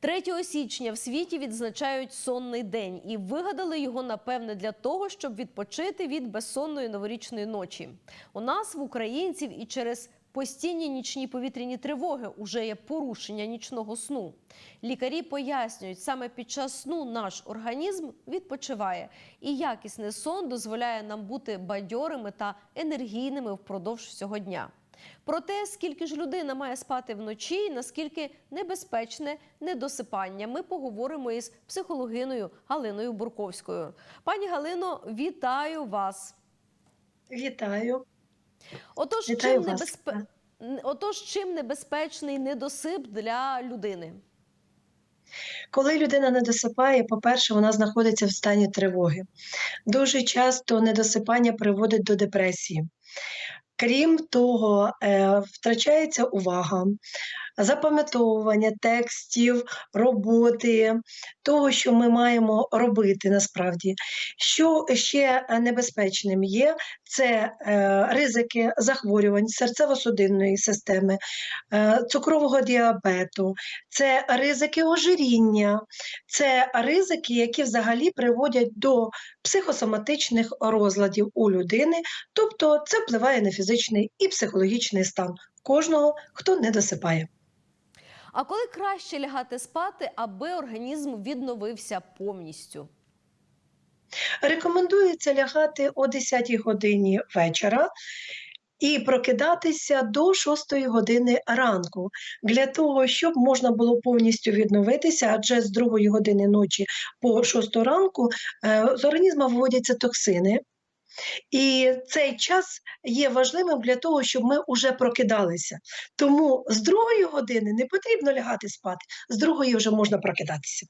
3 січня в світі відзначають сонний день і вигадали його напевне для того, щоб відпочити від безсонної новорічної ночі. У нас в українців і через постійні нічні повітряні тривоги уже є порушення нічного сну. Лікарі пояснюють, саме під час сну наш організм відпочиває, і якісний сон дозволяє нам бути бадьорими та енергійними впродовж всього дня. Про те, скільки ж людина має спати вночі, і наскільки небезпечне недосипання, ми поговоримо із психологиною Галиною Бурковською. Пані Галино, вітаю вас. Вітаю. Отож, Вітаю чим, вас. небезпе... Отож, чим небезпечний недосип для людини? Коли людина не досипає, по-перше, вона знаходиться в стані тривоги. Дуже часто недосипання приводить до депресії. Крім того, е, втрачається увага, запам'ятовування текстів, роботи, того, що ми маємо робити насправді. Що ще небезпечним є, це е, ризики захворювань серцево-судинної системи, е, цукрового діабету, це ризики ожиріння, це ризики, які взагалі приводять до психосоматичних розладів у людини, тобто це впливає на фізичний і психологічний стан кожного, хто не досипає. А коли краще лягати спати, аби організм відновився повністю? Рекомендується лягати о 10 годині вечора і прокидатися до 6 години ранку для того, щоб можна було повністю відновитися, адже з 2 години ночі по 6 ранку е, з організму виводяться токсини. І цей час є важливим для того, щоб ми вже прокидалися. Тому з другої години не потрібно лягати спати, з другої вже можна прокидатися.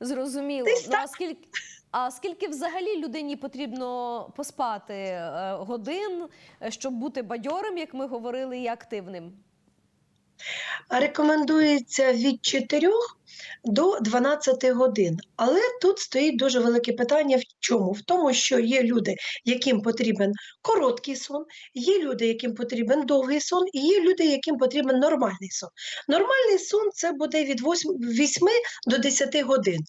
Зрозуміло. Десь Ну, а скільки, а скільки взагалі людині потрібно поспати е, годин, е, щоб бути бадьорим, як ми говорили, і активним? Рекомендується від 4 до 12 годин. Але тут стоїть дуже велике питання в чому? В тому, що є люди, яким потрібен короткий сон, є люди, яким потрібен довгий сон, і є люди, яким потрібен нормальний сон. Нормальний сон це буде від 8 до 10 годин.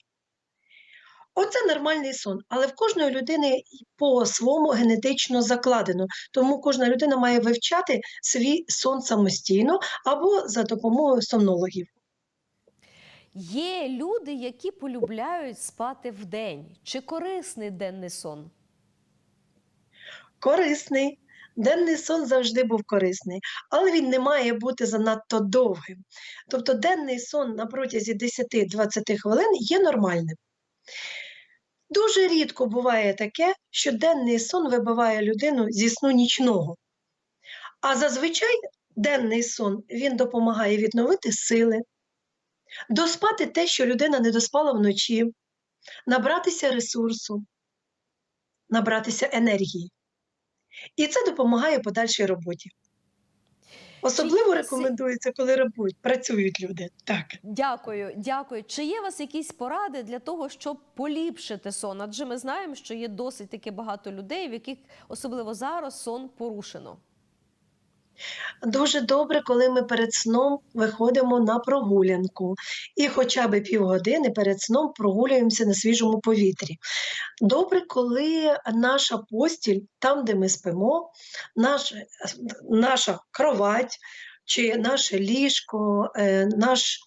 Оце нормальний сон, але в кожної людини по своєму генетично закладено. Тому кожна людина має вивчати свій сон самостійно або за допомогою сомнологів. Є люди, які полюбляють спати вдень. Чи корисний денний сон? Корисний. Денний сон завжди був корисний, але він не має бути занадто довгим. Тобто денний сон на протязі 10-20 хвилин є нормальним. Дуже рідко буває таке, що денний сон вибиває людину зі сну нічного. А зазвичай денний сон він допомагає відновити сили, доспати те, що людина не доспала вночі, набратися ресурсу, набратися енергії. І це допомагає подальшій роботі. Особливо рекомендується, коли рабують, працюють люди. Так. Дякую, дякую. Чи є у вас якісь поради для того, щоб поліпшити сон? Адже ми знаємо, що є досить таки багато людей, в яких особливо зараз сон порушено. Дуже добре, коли ми перед сном виходимо на прогулянку і хоча б півгодини перед сном прогулюємося на свіжому повітрі. Добре, коли наша постіль, там, де ми спимо, наш, наша кровать чи наше ліжко, е, наш,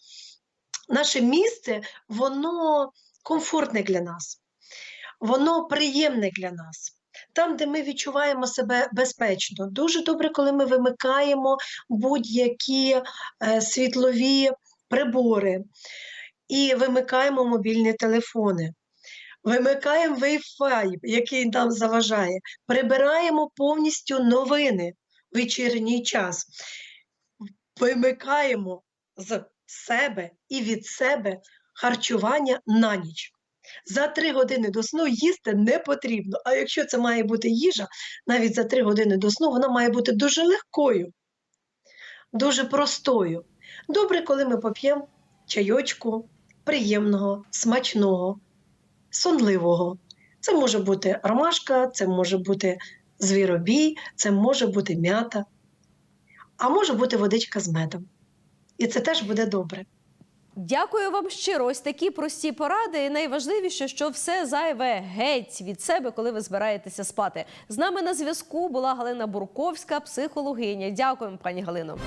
наше місце, воно комфортне для нас, воно приємне для нас. Там, де ми відчуваємо себе безпечно. Дуже добре, коли ми вимикаємо будь-які е, світлові прибори і вимикаємо мобільні телефони. Вимикаємо Wi-Fi, який нам заважає, прибираємо повністю новини в вечірній час, вимикаємо з себе і від себе харчування на ніч. За три години до сну їсти не потрібно. А якщо це має бути їжа, навіть за три години до сну вона має бути дуже легкою, дуже простою. Добре, коли ми поп'ємо чайочку приємного, смачного, сонливого. Це може бути ромашка, це може бути звіробій, це може бути м'ята, а може бути водичка з медом. І це теж буде добре. Дякую вам щиро. Ось такі прості поради. І найважливіше, що все зайве геть від себе, коли ви збираєтеся спати. З нами на зв'язку була Галина Бурковська, психологиня. Дякуємо, пані Галино.